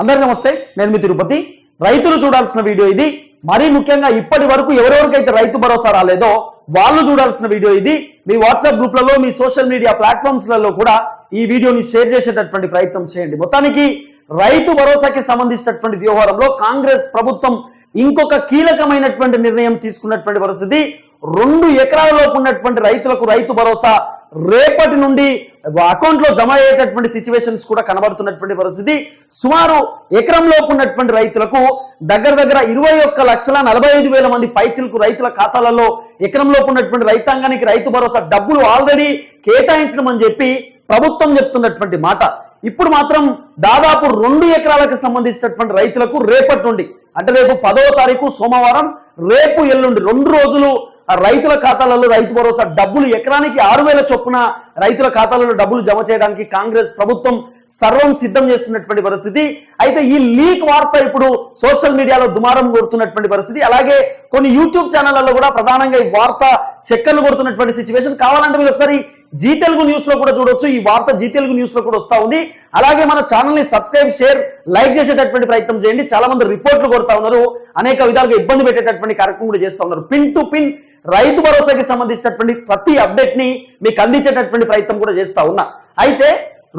అందరి నమస్తే నేను మీ తిరుపతి. రైతులు చూడాల్సిన వీడియో ఇది. మరీ ముఖ్యంగా ఇప్పటి వరకు ఎవరెవరికైతే రైతు భరోసా రాలేదో వాళ్ళు చూడాల్సిన వీడియో ఇది. మీ వాట్సాప్ గ్రూప్లలో మీ సోషల్ మీడియా ప్లాట్ఫామ్స్లలో కూడా ఈ వీడియోని షేర్ చేసేటటువంటి ప్రయత్నం చేయండి. మొత్తానికి రైతు భరోసాకి సంబంధించినటువంటి వ్యవహారంలో కాంగ్రెస్ ప్రభుత్వం ఇంకొక కీలకమైనటువంటి నిర్ణయం తీసుకున్నటువంటి పరిస్థితి. రెండు ఎకరాలలోపు ఉన్నటువంటి రైతులకు రైతు భరోసా రేపటి నుండి అకౌంట్లో జమ అయ్యేటటువంటి సిచ్యువేషన్స్ కూడా కనబడుతున్నటువంటి పరిస్థితి. సుమారు ఎకరంలోపు ఉన్నటువంటి రైతులకు దగ్గర దగ్గర ఇరవై ఒక్క లక్షల నలభై ఐదు వేల మంది పైచిలకు రైతుల ఖాతాలలో ఎకరంలోపు ఉన్నటువంటి రైతాంగానికి రైతు భరోసా డబ్బులు ఆల్రెడీ కేటాయించడం అని చెప్పి ప్రభుత్వం చెప్తున్నటువంటి మాట. ఇప్పుడు మాత్రం దాదాపు రెండు ఎకరాలకు సంబంధించినటువంటి రైతులకు రేపటి నుండి అంటే రేపు పదవ తారీఖు సోమవారం రేపు ఎల్లుండి రెండు రోజులు ఆ రైతుల ఖాతాలలో రైతు భరోసా డబ్బులు ఎకరానికి ఆరు వేల చొప్పున రైతుల ఖాతాలలో డబ్బులు జమ చేయడానికి కాంగ్రెస్ ప్రభుత్వం సర్వం సిద్ధం చేస్తున్నటువంటి పరిస్థితి. అయితే ఈ లీక్ వార్త ఇప్పుడు సోషల్ మీడియాలో దుమారం కొడుతున్నటువంటి పరిస్థితి. అలాగే కొన్ని యూట్యూబ్ ఛానళ్ళలో కూడా ప్రధానంగా ఈ వార్త చక్కర్లు కొడుతున్నటువంటి సిచ్యువేషన్ కావాలంటే మీరు ఒకసారి జీ తెలుగు న్యూస్లో కూడా చూడొచ్చు. ఈ వార్త జీ తెలుగు న్యూస్లో కూడా వస్తా ఉంది. అలాగే మన ఛానల్ని సబ్స్క్రైబ్ షేర్ లైక్ చేసేటటువంటి ప్రయత్నం చేయండి. చాలా మంది రిపోర్ట్లు కొడతా ఉన్నారు. అనేక విధాలుగా ఇబ్బంది పెట్టేటటువంటి కార్యక్రమం కూడా చేస్తా ఉన్నారు. పిన్ టు పిన్ రైతు భరోసాకి సంబంధించినటువంటి ప్రతి అప్డేట్ని మీకు అందించేటటువంటి ప్రయత్నం కూడా చేస్తా ఉన్నా. అయితే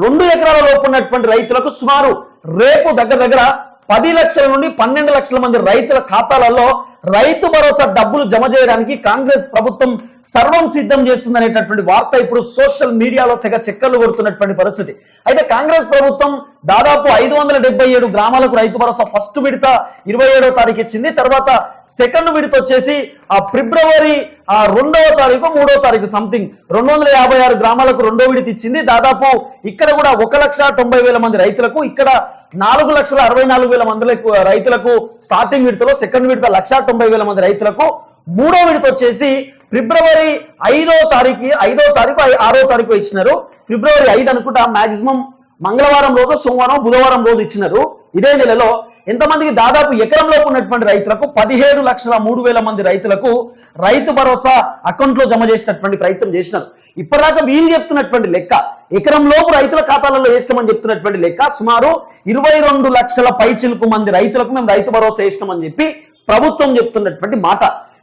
రెండు ఎకరాల లోపు ఉన్నటువంటి రైతులకు సుమారు రేపు దగ్గర దగ్గర పది లక్షల నుండి పన్నెండు లక్షల మంది రైతుల ఖాతాలలో రైతు భరోసా డబ్బులు జమ చేయడానికి కాంగ్రెస్ ప్రభుత్వం సర్వం సిద్ధం చేస్తుందనేటటువంటి వార్త ఇప్పుడు సోషల్ మీడియాలో తెగ చెక్కర్లు కొడుతున్నటువంటి పరిస్థితి. అయితే కాంగ్రెస్ ప్రభుత్వం దాదాపు ఐదు వందల డెబ్బై ఏడు గ్రామాలకు రైతు భరోసా ఫస్ట్ విడత ఇరవై ఏడో తారీఖు ఇచ్చింది. తర్వాత సెకండ్ విడత వచ్చేసి ఆ ఫిబ్రవరి ఆ రెండవ తారీఖు మూడో తారీఖు సంథింగ్. రెండు వందల యాభై ఆరు గ్రామాలకు రెండో విడత ఇచ్చింది. దాదాపు ఇక్కడ కూడా ఒక లక్ష తొంభై వేల మంది రైతులకు ఇక్కడ నాలుగు లక్షల అరవై నాలుగు వేల మందిలకు రైతులకు స్టార్టింగ్ విడతలో సెకండ్ విడత లక్ష తొంభై వేల మంది రైతులకు మూడో విడత వచ్చేసి ఫిబ్రవరి ఐదో తారీఖు ఐదో తారీఖు ఐ- ఆరో తారీఖు ఇచ్చినారు. ఫిబ్రవరి ఐదు అనుకుంటా మాక్సిమం మంగళవారం రోజు సోమవారం బుధవారం రోజు ఇచ్చినారు. ఇదే నెలలో ఎంతమందికి దాదాపు ఎకరంలోపు ఉన్నటువంటి రైతులకు పదిహేడు లక్షల మూడు వేల మంది రైతులకు రైతు భరోసా అకౌంట్లో జమ చేసినటువంటి ప్రయత్నం చేసినారు. ఇప్పటిదాకా వీళ్ళు చెప్తున్నటువంటి లెక్క ఎకరంలోపు రైతుల ఖాతాలలో వేస్తామని చెప్తున్నటువంటి లెక్క సుమారు ఇరవై రెండు లక్షల పైచిలకు మంది రైతులకు మేము రైతు భరోసా వేస్తామని చెప్పి ప్రభుత్వం చెప్తున్నటువంటి మాట.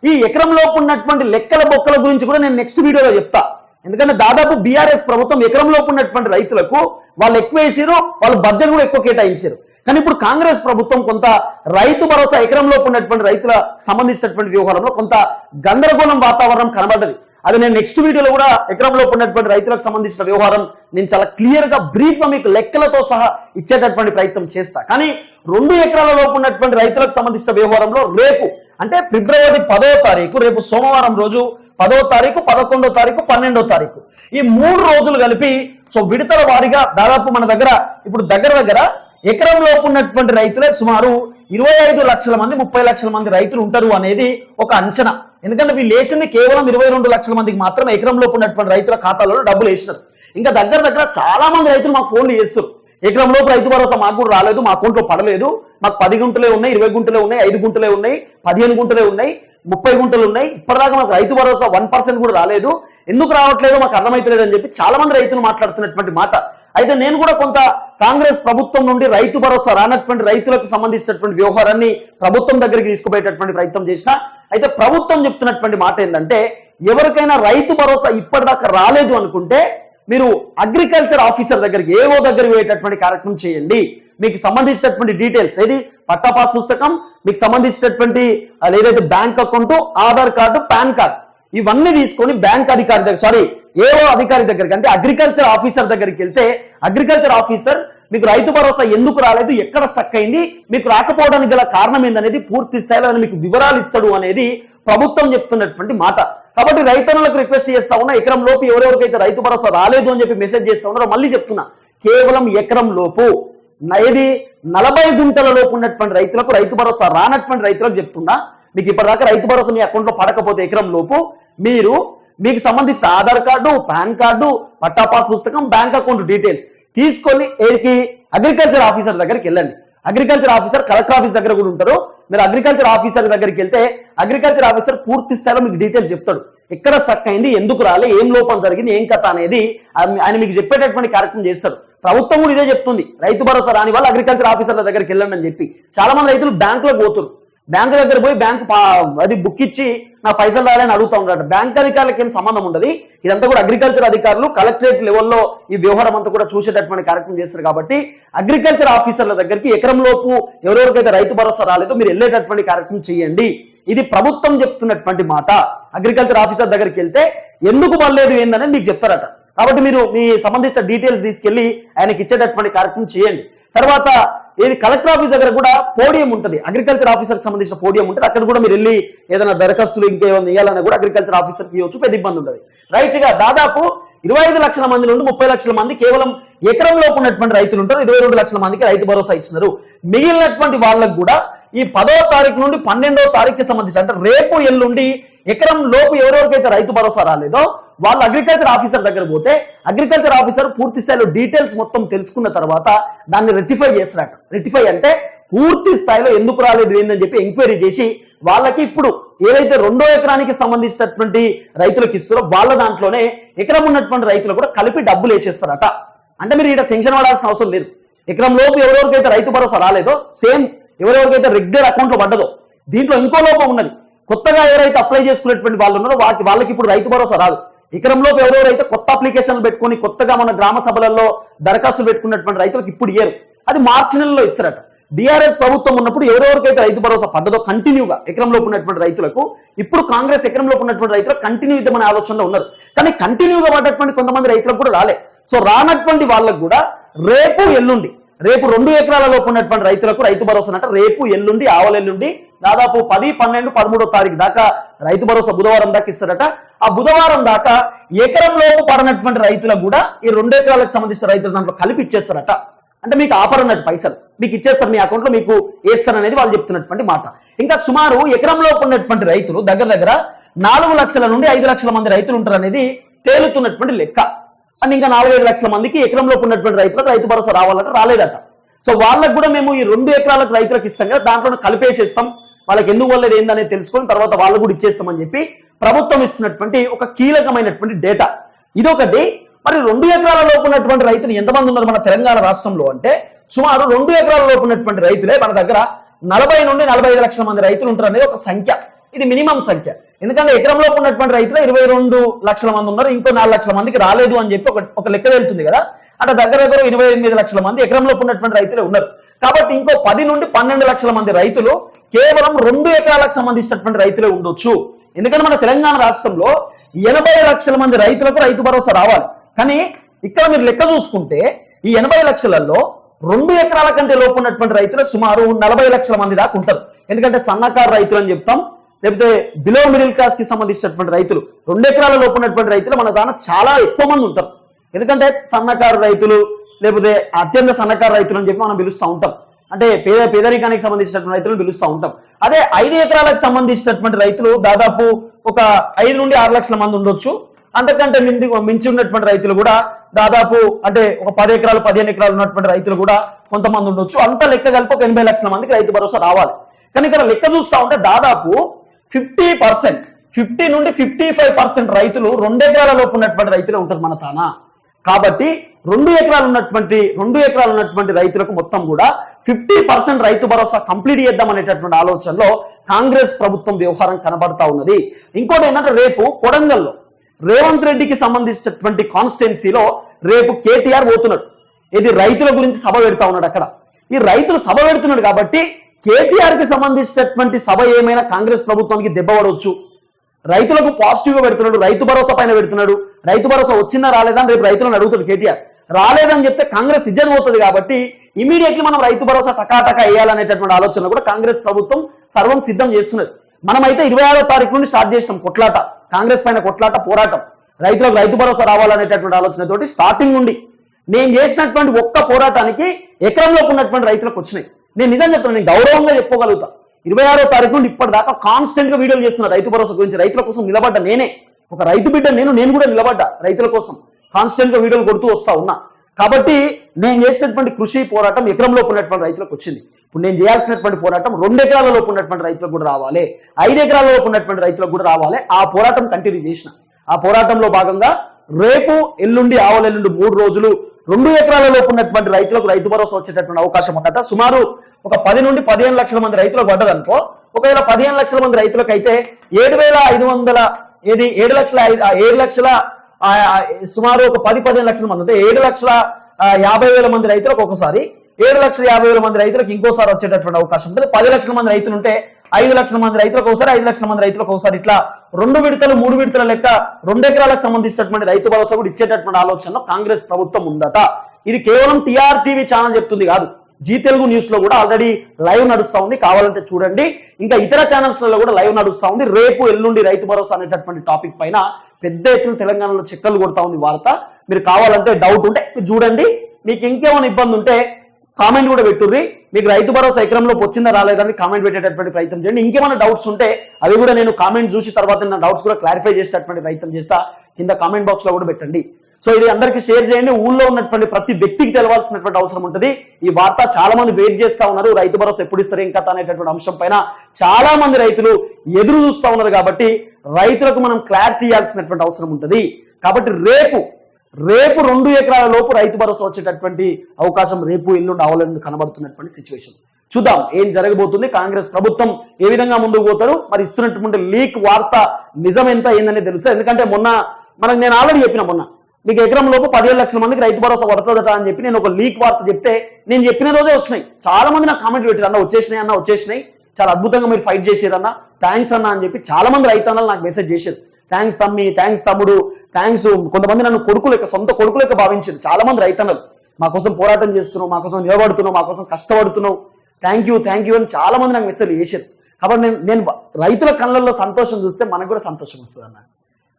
ఈ ఎకరంలోపు ఉన్నటువంటి లెక్కల బొక్కల గురించి కూడా నేను నెక్స్ట్ వీడియోలో చెప్తా. ఎందుకంటే దాదాపు బీఆర్ఎస్ ప్రభుత్వం ఎకరంలోపు ఉన్నటువంటి రైతులకు వాళ్ళు ఎక్కువ వేసారు వాళ్ళు బడ్జెట్ కూడా ఎక్కువ కేటాయించారు కానీ ఇప్పుడు కాంగ్రెస్ ప్రభుత్వం కొంత రైతు భరోసా ఎకరంలోపు ఉన్నటువంటి రైతుల సంబంధించినటువంటి వ్యవహారంలో కొంత గందరగోళం వాతావరణం కనబడ్డది. అది నేను నెక్స్ట్ వీడియోలో కూడా ఎకరంలో ఉన్నటువంటి రైతులకు సంబంధించిన వ్యవహారం నేను చాలా క్లియర్గా బ్రీఫ్గా మీకు లెక్కలతో సహా ఇచ్చేటటువంటి ప్రయత్నం చేస్తా. కానీ రెండు ఎకరాల లోపు ఉన్నటువంటి రైతులకు సంబంధించిన వ్యవహారంలో రేపు అంటే ఫిబ్రవరి పదో తారీఖు రేపు సోమవారం రోజు పదో తారీఖు పదకొండో తారీఖు పన్నెండో తారీఖు. ఈ మూడు రోజులు కలిపి సో విడతల వారీగా దాదాపు మన దగ్గర ఇప్పుడు దగ్గర దగ్గర ఎకరం లోపు ఉన్నటువంటి రైతులే సుమారు ఇరవై ఐదు లక్షల మంది ముప్పై లక్షల మంది రైతులు ఉంటారు అనేది ఒక అంచనా. ఎందుకంటే వీళ్ళు వేసింది కేవలం ఇరవై రెండు లక్షల మందికి మాత్రం ఎకరం లోపు ఉన్నటువంటి రైతుల ఖాతాలో డబ్బులు వేసినారు. ఇంకా దగ్గర దగ్గర చాలా మంది రైతులు మాకు ఫోన్లు చేస్తారు ఎకరం లోపు రైతు భరోసా మాకు కూడా రాలేదు మా అకౌంట్లో పడలేదు. మాకు పది గుంటలే ఉన్నాయి ఇరవై గుంటలే ఉన్నాయి ఐదు గుంటలే ఉన్నాయి పదిహేను గుంటలే ఉన్నాయి. ముప్పై గుంటలు ఉన్నాయి. ఇప్పటిదాకా మాకు రైతు భరోసా వన్ పర్సెంట్ కూడా రాలేదు. ఎందుకు రావట్లేదో? మాకు అర్థమైతలేదు అని చెప్పి చాలా మంది రైతులు మాట్లాడుతున్నటువంటి మాట. అయితే నేను కూడా కొంత కాంగ్రెస్ ప్రభుత్వం నుండి రైతు భరోసా రానటువంటి రైతులకు సంబంధించినటువంటి వ్యవహారాన్ని ప్రభుత్వం దగ్గరికి తీసుకుపోయేటటువంటి ప్రయత్నం చేసిన. అయితే ప్రభుత్వం చెప్తున్నటువంటి మాట ఏంటంటే ఎవరికైనా రైతు భరోసా ఇప్పటిదాకా రాలేదు అనుకుంటే మీరు అగ్రికల్చర్ ఆఫీసర్ దగ్గరికి ఏవో దగ్గర పోయేటటువంటి కార్యక్రమం చేయండి. మీకు సంబంధించినటువంటి డీటెయిల్స్ ఏది? పట్టా పాస్ పుస్తకం మీకు సంబంధించినటువంటి ఏదైతే bank account Aadhaar card PAN card. ఇవన్నీ తీసుకొని బ్యాంక్ అధికారి దగ్గర సారీ ఏవో అధికారి దగ్గరికి అంటే అగ్రికల్చర్ ఆఫీసర్ దగ్గరికి వెళ్తే అగ్రికల్చర్ ఆఫీసర్ మీకు రైతు భరోసా ఎందుకు రాలేదు ఎక్కడ స్టక్ అయింది మీకు రాకపోవడానికి గల కారణం ఏందనేది పూర్తి స్థాయిలో మీకు వివరాలు ఇస్తాడు అనేది ప్రభుత్వం చెప్తున్నటువంటి మాట. కాబట్టి రైతన్నులకు రిక్వెస్ట్ చేస్తా ఉన్నా ఎకరం లోపు ఎవరెవరికైతే రైతు భరోసా రాలేదు అని చెప్పి మెసేజ్ చేస్తా ఉన్నారో మళ్ళీ చెప్తున్నా కేవలం ఎకరం లోపు. ఏది నలభై గుంటల లోపు ఉన్నటువంటి రైతులకు రైతు భరోసా రానటువంటి రైతులకు చెప్తున్నా. మీకు ఇప్పటిదాకా రైతు భరోసా మీ అకౌంట్లో పడకపోతే ఎకరం లోపు మీరు మీకు సంబంధించిన ఆధార్ కార్డు పాన్ కార్డు పట్టా పాస్ పుస్తకం బ్యాంక్ అకౌంట్ డీటెయిల్స్ తీసుకొని ఏకి అగ్రికల్చర్ ఆఫీసర్ దగ్గరికి వెళ్ళండి. అగ్రికల్చర్ ఆఫీసర్ కలెక్టర్ ఆఫీస్ దగ్గర కూడా ఉంటారు. మీరు అగ్రికల్చర్ ఆఫీసర్ దగ్గరికి వెళ్తే అగ్రికల్చర్ ఆఫీసర్ పూర్తి స్థాయిలో మీకు డీటెయిల్స్ చెప్తాడు. ఎక్కడ స్టక్ అయింది ఎందుకు రాలే ఏం లోపం జరిగింది ఏం కథ అనేది ఆయన మీకు చెప్పేటటువంటి కార్యక్రమం చేస్తారు. ప్రభుత్వం కూడా ఇదే చెప్తుంది రైతు భరోసా రాని వాళ్ళు అగ్రికల్చర్ ఆఫీసర్ల దగ్గరికి వెళ్ళండి అని చెప్పి. చాలా మంది రైతులు బ్యాంకులకు పోతున్నారు బ్యాంకు దగ్గర పోయి బ్యాంకు పా- అది బుక్ ఇచ్చి నా పైసలు రాలని అడుగుతా ఉంటాడు బ్యాంక్ అధికారులకు ఏం సంబంధం ఉండదు. ఇదంతా కూడా అగ్రికల్చర్ అధికారులు కలెక్టరేట్ లెవెల్లో ఈ వ్యవహారం అంతా కూడా చూసేటటువంటి కార్యక్రమం చేస్తారు కాబట్టి అగ్రికల్చర్ ఆఫీసర్ల దగ్గరికి ఎకరం లోపు ఎవరెవరికైతే రైతు భరోసా రాలేదో మీరు వెళ్ళేటటువంటి కార్యక్రమం చేయండి. ఇది ప్రభుత్వం చెప్తున్నటువంటి మాట. అగ్రికల్చర్ ఆఫీసర్ దగ్గరికి వెళ్తే ఎందుకు పర్లేదు ఏందని మీకు చెప్తారట. కాబట్టి మీరు మీ సంబంధించిన డీటెయిల్స్ తీసుకెళ్ళి ఆయనకి ఇచ్చేటటువంటి కార్యక్రమం చేయండి. తర్వాత ఏది కలెక్టర్ ఆఫీస్ దగ్గర కూడా పోడియం ఉంటుంది. అగ్రికల్చర్ ఆఫీసర్కి సంబంధించిన పోడియం ఉంటుంది. అక్కడ కూడా మీరు వెళ్ళి ఏదైనా దరఖాస్తులు ఇంకేమైనా ఇవ్వాలన్నా కూడా అగ్రికల్చర్ ఆఫీసర్ ఇవ్వచ్చు. పెద్ద ఇబ్బంది ఉండదు. రైట్గా దాదాపు ఇరవై ఐదు లక్షల మంది నుండి ముప్పై లక్షల మంది కేవలం ఎకరం లోపు ఉన్నటువంటి రైతులు ఉంటారు. ఇరవై రెండు లక్షల మందికి రైతు భరోసా ఇస్తున్నారు. మిగిలినటువంటి వాళ్ళకు కూడా ఈ పదో తారీఖు నుండి పన్నెండవ తారీఖుకి సంబంధించి అంటే రేపు ఎల్లుండి ఎకరం లోపు ఎవరెవరికైతే రైతు భరోసా రాలేదో వాళ్ళు అగ్రికల్చర్ ఆఫీసర్ దగ్గర పోతే అగ్రికల్చర్ ఆఫీసర్ పూర్తి స్థాయిలో డీటెయిల్స్ మొత్తం తెలుసుకున్న తర్వాత దాన్ని రెక్టిఫై చేస్తారట రెక్టిఫై అంటే పూర్తి స్థాయిలో ఎందుకు రాలేదు ఏందని చెప్పి ఎంక్వైరీ చేసి వాళ్ళకి ఇప్పుడు ఏదైతే రెండో ఎకరానికి సంబంధించినటువంటి రైతులకు ఇస్తారో వాళ్ళ దాంట్లోనే ఎకరం ఉన్నటువంటి రైతులు కూడా కలిపి డబ్బులు వేసేస్తారట. అంటే మీరు ఇక్కడ టెన్షన్ పడాల్సిన అవసరం లేదు. ఎకరం లోపు ఎవరెవరికైతే రైతు భరోసా రాలేదో సేమ్ ఎవరెవరికైతే రెగ్యులర్ అకౌంట్లో పడ్డదో దీంట్లో ఇంకో లోపం ఉన్నది. కొత్తగా ఎవరైతే అప్లై చేసుకునేటువంటి వాళ్ళు ఉన్నారో వాటి వాళ్ళకి ఇప్పుడు రైతు భరోసా రాదు. ఎకరంలోపు ఎవరెవరైతే కొత్త అప్లికేషన్లు పెట్టుకొని కొత్తగా మన గ్రామ సభలలో దరఖాస్తులు పెట్టుకున్నటువంటి రైతులకు ఇప్పుడు ఇయ్యరు. అది మార్చి నెలలో ఇస్తారట. బీఆర్ఎస్ ప్రభుత్వం ఉన్నప్పుడు ఎవరెవరికైతే రైతు భరోసా పడ్డదో కంటిన్యూగా ఎకరంలోపు ఉన్నటువంటి రైతులకు ఇప్పుడు కాంగ్రెస్ ఎకరంలోపు ఉన్నటువంటి రైతులకు కంటిన్యూ ఇద్దామనే ఆలోచనలో ఉన్నారు. కానీ కంటిన్యూగా పడ్డటువంటి కొంతమంది రైతులకు కూడా రాలే. సో రానటువంటి వాళ్ళకు కూడా రేపు ఎల్లుండి రేపు రెండు ఎకరాల లోపు ఉన్నటువంటి రైతులకు రైతు భరోసా అంటే రేపు ఎల్లుండి ఆవలెల్లుండి దాదాపు పది పన్నెండు పదమూడో తారీఖు దాకా రైతు భరోసా బుధవారం దాకా ఇస్తారట. ఆ బుధవారం దాకా ఎకరం లోపు పడినటువంటి రైతులకు కూడా ఈ రెండు ఎకరాలకు సంబంధించిన రైతులు దాంట్లో కలిపి ఇచ్చేస్తారట. అంటే మీకు ఆఫర్ పైసలు. మీకు ఇచ్చేస్తారు మీ అకౌంట్లో మీకు వేస్తారు అనేది వాళ్ళు చెప్తున్నటువంటి మాట. ఇంకా సుమారు ఎకరంలో ఉన్నటువంటి రైతులు దగ్గర దగ్గర నాలుగు లక్షల నుండి ఐదు లక్షల మంది రైతులు ఉంటారు అనేది తేలుతున్నటువంటి లెక్క. అండ్ ఇంకా నాలుగైదు లక్షల మందికి ఎకరంలో ఉన్నటువంటి రైతులకు రైతు భరోసా రావాలంటే రాలేదట. సో వాళ్ళకు కూడా మేము ఈ రెండు ఎకరాలకు రైతులకు ఇస్తాం కదా దాంట్లో కలిపేసేస్తాం. వాళ్ళకి ఎందుకు వల్లది ఏందనేది తెలుసుకొని తర్వాత వాళ్ళు కూడా ఇచ్చేస్తామని చెప్పి ప్రభుత్వం ఇస్తున్నటువంటి ఒక కీలకమైనటువంటి డేటా. ఇదొకటి. మరి రెండు ఎకరాల లోపు ఉన్నటువంటి రైతులు ఎంతమంది ఉన్నారు మన తెలంగాణ రాష్ట్రంలో అంటే సుమారు రెండు ఎకరాల లోపు ఉన్నటువంటి రైతులే మన దగ్గర నలభై నుండి నలభై ఐదు లక్షల మంది రైతులు ఉంటారు అనేది ఒక సంఖ్య. ఇది మినిమం సంఖ్య. ఎందుకంటే ఎకరంలో ఉన్నటువంటి రైతులు ఇరవై రెండు లక్షల మంది ఉన్నారు ఇంకో నాలుగు లక్షల మందికి రాలేదు అని చెప్పి ఒక ఒక లెక్క వెళ్తుంది కదా. అంటే దగ్గర దగ్గర ఇరవై ఎనిమిది లక్షల మంది ఎకరంలో ఉన్నటువంటి రైతులే ఉన్నారు. కాబట్టి ఇంకో పది నుండి పన్నెండు లక్షల మంది రైతులు కేవలం రెండు ఎకరాలకు సంబంధించినటువంటి రైతులే ఉండొచ్చు. ఎందుకంటే మన తెలంగాణ రాష్ట్రంలో ఎనభై లక్షల మంది రైతులకు రైతు భరోసా రావాలి. కానీ ఇక్కడ మీరు లెక్క చూసుకుంటే ఈ ఎనభై లక్షలలో రెండు ఎకరాల కంటే లోపు ఉన్నటువంటి రైతులు సుమారు నలభై లక్షల మంది దాకా ఉంటారు. ఎందుకంటే సన్నకారు రైతులు అని చెప్తాం. లేకపోతే బిలో మిడిల్ క్లాస్కి సంబంధించినటువంటి రైతులు రెండు ఎకరాల లోపు ఉన్నటువంటి రైతులు మన దాన చాలా ఎక్కువ మంది ఉంటారు. ఎందుకంటే సన్నకారు రైతులు లేకపోతే అత్యంత సన్నకారు రైతులు అని చెప్పి మనం పిలుస్తూ ఉంటాం. అంటే పేద పేదరికానికి సంబంధించినటువంటి రైతులను పిలుస్తూ ఉంటాం. అదే ఐదు ఎకరాలకు సంబంధించినటువంటి రైతులు దాదాపు ఒక ఐదు నుండి ఆరు లక్షల మంది ఉండొచ్చు. అంతకంటే మింది మించి ఉన్నటువంటి రైతులు కూడా దాదాపు అంటే ఒక పది ఎకరాలు పదిహేను ఎకరాలు ఉన్నటువంటి రైతులు కూడా కొంతమంది ఉండొచ్చు. అంత లెక్క కలిపి ఒక ఎనభై లక్షల మందికి రైతు భరోసా రావాలి. కానీ ఇక్కడ లెక్క చూస్తా ఉంటే దాదాపు ఫిఫ్టీ పర్సెంట్ ఫిఫ్టీ నుండి ఫిఫ్టీ ఫైవ్ పర్సెంట్ రైతులు రెండు ఎకరాల లోపు ఉన్నటువంటి రైతులే ఉంటారు మన తానా. కాబట్టి రెండు ఎకరాలు ఉన్నటువంటి రెండు ఎకరాలు ఉన్నటువంటి రైతులకు మొత్తం కూడా fifty percent Rythu Bharosa complete చేద్దాం అనేటటువంటి ఆలోచనలో కాంగ్రెస్ ప్రభుత్వం వ్యవహారం కనబడతా ఉన్నది. ఇంకోటి ఏంటంటే రేపు కొడంగల్లో రేవంత్ రెడ్డికి సంబంధించినటువంటి కాన్స్టిట్యున్సీలో రేపు కేటీఆర్ పోతున్నాడు. ఇది రైతుల గురించి సభ పెడతా ఉన్నాడు అక్కడ. ఈ రైతులు సభ పెడుతున్నాడు కాబట్టి కేటీఆర్కి సంబంధించినటువంటి సభ ఏమైనా కాంగ్రెస్ ప్రభుత్వానికి దెబ్బ పడవచ్చు? రైతులకు పాజిటివ్గా పెడుతున్నాడు రైతు భరోసా పైన పెడుతున్నాడు రైతు భరోసా వచ్చిందా రాలేదా అని రేపు రైతులను అడుగుతాడు కేటీఆర్. రాలేదని చెప్తే కాంగ్రెస్ ఇజ్జత్ పోతుంది కాబట్టి ఇమీడియట్లీ మనం రైతు భరోసా టకాటకా వేయాలనేటటువంటి ఆలోచన కూడా కాంగ్రెస్ ప్రభుత్వం సర్వం సిద్ధం చేస్తున్నది. మనమైతే ఇరవై ఆరో తారీఖు నుండి స్టార్ట్ చేసినాం కొట్లాట కాంగ్రెస్ పైన కొట్లాట పోరాటం. రైతులకు రైతు భరోసా రావాలనేటటువంటి ఆలోచనతోటి స్టార్టింగ్ నుండి నేను చేసినటువంటి ఒక్క పోరాటానికి ఎకరంలోకి ఉన్నటువంటి రైతులకు వచ్చినాయి. నేను నిజం చెప్తాను నేను గౌరవంగా చెప్పుకోగలుగుతా. ఇరవై ఆరో తారీఖు నుండి ఇప్పటిదాకా కాన్స్టెంట్గా వీడియోలు చేస్తున్నా రైతు భరోసా గురించి. రైతుల కోసం నిలబడ్డా నేనే. ఒక రైతు బిడ్డ నేను నేను కూడా నిలబడ్డా రైతుల కోసం. కాన్స్టెంట్గా వీడియోలు కొడుతూ వస్తా ఉన్నా. కాబట్టి నేను చేసినటువంటి కృషి పోరాటం ఎకరంలో ఉన్నటువంటి రైతులకు వచ్చింది. ఇప్పుడు నేను చేయాల్సినటువంటి పోరాటం రెండు ఎకరాల లోపు ఉన్నటువంటి రైతులకు కూడా రావాలి. ఐదు ఎకరాల లోపు ఉన్నటువంటి రైతులకు కూడా రావాలి. ఆ పోరాటం కంటిన్యూ చేసిన. ఆ పోరాటంలో భాగంగా రేపు ఎల్లుండి ఆవల ఎల్లుండి మూడు రోజులు రెండు ఎకరాల లోపు ఉన్నటువంటి రైతులకు రైతు భరోసా వచ్చేటటువంటి అవకాశం ఉండట సుమారు ఒక పది నుండి పదిహేను లక్షల మంది రైతులకు పడ్డదనుకో ఒకవేళ పదిహేను లక్షల మంది రైతులకు అయితే ఏడు వేల ఐదు వందల ఏది ఏడు లక్షల ఐదు- ఏడు లక్షల సుమారు ఒక పది పదిహేను లక్షల మంది అంటే ఏడు లక్షల యాభై వేల మంది రైతులకు ఒకసారి ఏడు లక్షల యాభై వేల మంది రైతులకు ఇంకోసారి వచ్చేటటువంటి అవకాశం ఉంటుంది. పది లక్షల మంది రైతులు ఉంటే ఐదు లక్షల మంది రైతులకు ఒకసారి ఐదు లక్షల మంది రైతులకు ఒకసారి ఇట్లా రెండు విడతలు మూడు విడతల లెక్క రెండు ఎకరాలకు సంబంధించినటువంటి రైతు భరోసా కూడా ఇచ్చేటటువంటి ఆలోచనలో కాంగ్రెస్ ప్రభుత్వం ఉందట. ఇది కేవలం టీఆర్ టీవీ ఛానల్ చెప్తుంది కాదు. జీ తెలుగు న్యూస్లో కూడా ఆల్రెడీ లైవ్ నడుస్తా ఉంది. కావాలంటే చూడండి. ఇంకా ఇతర ఛానల్స్లలో కూడా లైవ్ నడుస్తా ఉంది. రేపు ఎల్లుండి రైతు భరోసా అనేటటువంటి టాపిక్ పైన పెద్ద ఎత్తున తెలంగాణలో చెక్కలు కొడతా ఉంది వార్త. మీరు కావాలంటే డౌట్ ఉంటే చూడండి. మీకు ఇంకేమైనా ఇబ్బంది ఉంటే కామెంట్ కూడా పెట్టుర్రి. మీకు రైతు భరోసా ఎకరంలో వచ్చిందా రాలేదని కామెంట్ పెట్టేటటువంటి ప్రయత్నం చేయండి. ఇంకేమైనా డౌట్స్ ఉంటే అవి కూడా నేను కామెంట్ చూసి తర్వాత నా డౌట్స్ కూడా క్లారిఫై చేసేటటువంటి ప్రయత్నం చేస్తా. కింద కామెంట్ బాక్స్లో కూడా పెట్టండి. సో ఇది అందరికీ షేర్ చేయండి. ఊళ్ళో ఉన్నటువంటి ప్రతి వ్యక్తికి తెలవాల్సినటువంటి అవసరం ఉంటుంది. ఈ వార్త చాలా మంది వెయిట్ చేస్తా ఉన్నారు. రైతు భరోసా ఎప్పుడు ఇస్తారు ఇంకా అనేటటువంటి అంశం పైన చాలా మంది రైతులు ఎదురు చూస్తూ ఉన్నారు కాబట్టి రైతులకు మనం క్లారిటీ ఇవ్వాల్సినటువంటి అవసరం ఉంటుంది. కాబట్టి రేపు రేపు రెండు ఎకరాల లోపు రైతు భరోసా వచ్చేటటువంటి అవకాశం రేపు ఎల్లుండి అవలండి కనబడుతున్నటువంటి సిచ్యువేషన్ చూద్దాం ఏం జరగబోతుంది. కాంగ్రెస్ ప్రభుత్వం ఏ విధంగా ముందుకు పోతారు? మరి ఇస్తున్నటువంటి లీక్ వార్త నిజం ఎంత ఏందనేది తెలుసు? ఎందుకంటే మొన్న మనకు నేను ఆల్రెడీ చెప్పిన మొన్న మీకు ఎకరం లోపు పదిహేడు లక్షల మందికి రైతు భరోసా పడుతుందట అని చెప్పి నేను ఒక లీక్ వార్త చెప్తే నేను చెప్పిన రోజే వచ్చినాయి. చాలా మంది నాకు కామెంట్ పెట్టారు అన్న వచ్చేసినాయి అన్న వచ్చేసినాయి. చాలా అద్భుతంగా మీరు ఫైట్ చేసేదన్న థ్యాంక్స్ అన్న అని చెప్పి చాలా మంది రైతన్నలు నాకు మెసేజ్ చేశారు. థ్యాంక్స్ తమ్మి థ్యాంక్స్ తమ్ముడు. థ్యాంక్స్ కొంతమంది నన్ను కొడుకులు సొంత కొడుకులు లెక్క భావించారు. చాలా మంది రైతన్నలు. మా కోసం పోరాటం చేస్తున్నావు మా కోసం నిలబడుతున్నావు మా కోసం కష్టపడుతున్నావు. థ్యాంక్ యూ థ్యాంక్ యూ అని చాలా మంది నాకు మెసేజ్ చేశారు. కాబట్టి నేను నేను రైతుల కళ్ళల్లో సంతోషం చూస్తే మనకు కూడా సంతోషం వస్తుంది అన్న.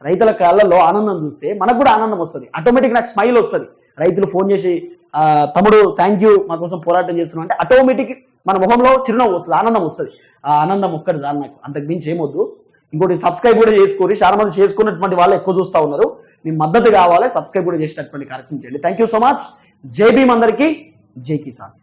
రైతుల కళ్ళల్లో ఆనందం చూస్తే మనకు కూడా ఆనందం వస్తుంది. ఆటోమేటిక్ నాకు స్మైల్ వస్తుంది. రైతులు ఫోన్ చేసి తమ్ముడు థ్యాంక్ యూ మా కోసం పోరాటం చేస్తున్నాం అంటే ఆటోమేటిక్ మన ముఖంలో చిరునవ్వు వస్తుంది ఆనందం వస్తుంది. ఆ ఆనందం ఒక్కటి చాలు నాకు. అంతకు మించి ఏమొద్దు ఇంకోటి సబ్స్క్రైబ్ కూడా చేసుకోరు చాలా మంది చేసుకున్నటువంటి వాళ్ళు ఎక్కువ చూస్తూ ఉన్నారు. మీ మద్దతు కావాలి సబ్స్క్రైబ్ కూడా చేసినటువంటి కార్యక్రమం చేయండి. థ్యాంక్ యూ సో మచ్ జై భీమ్ అందరికీ. జై కిసాన్.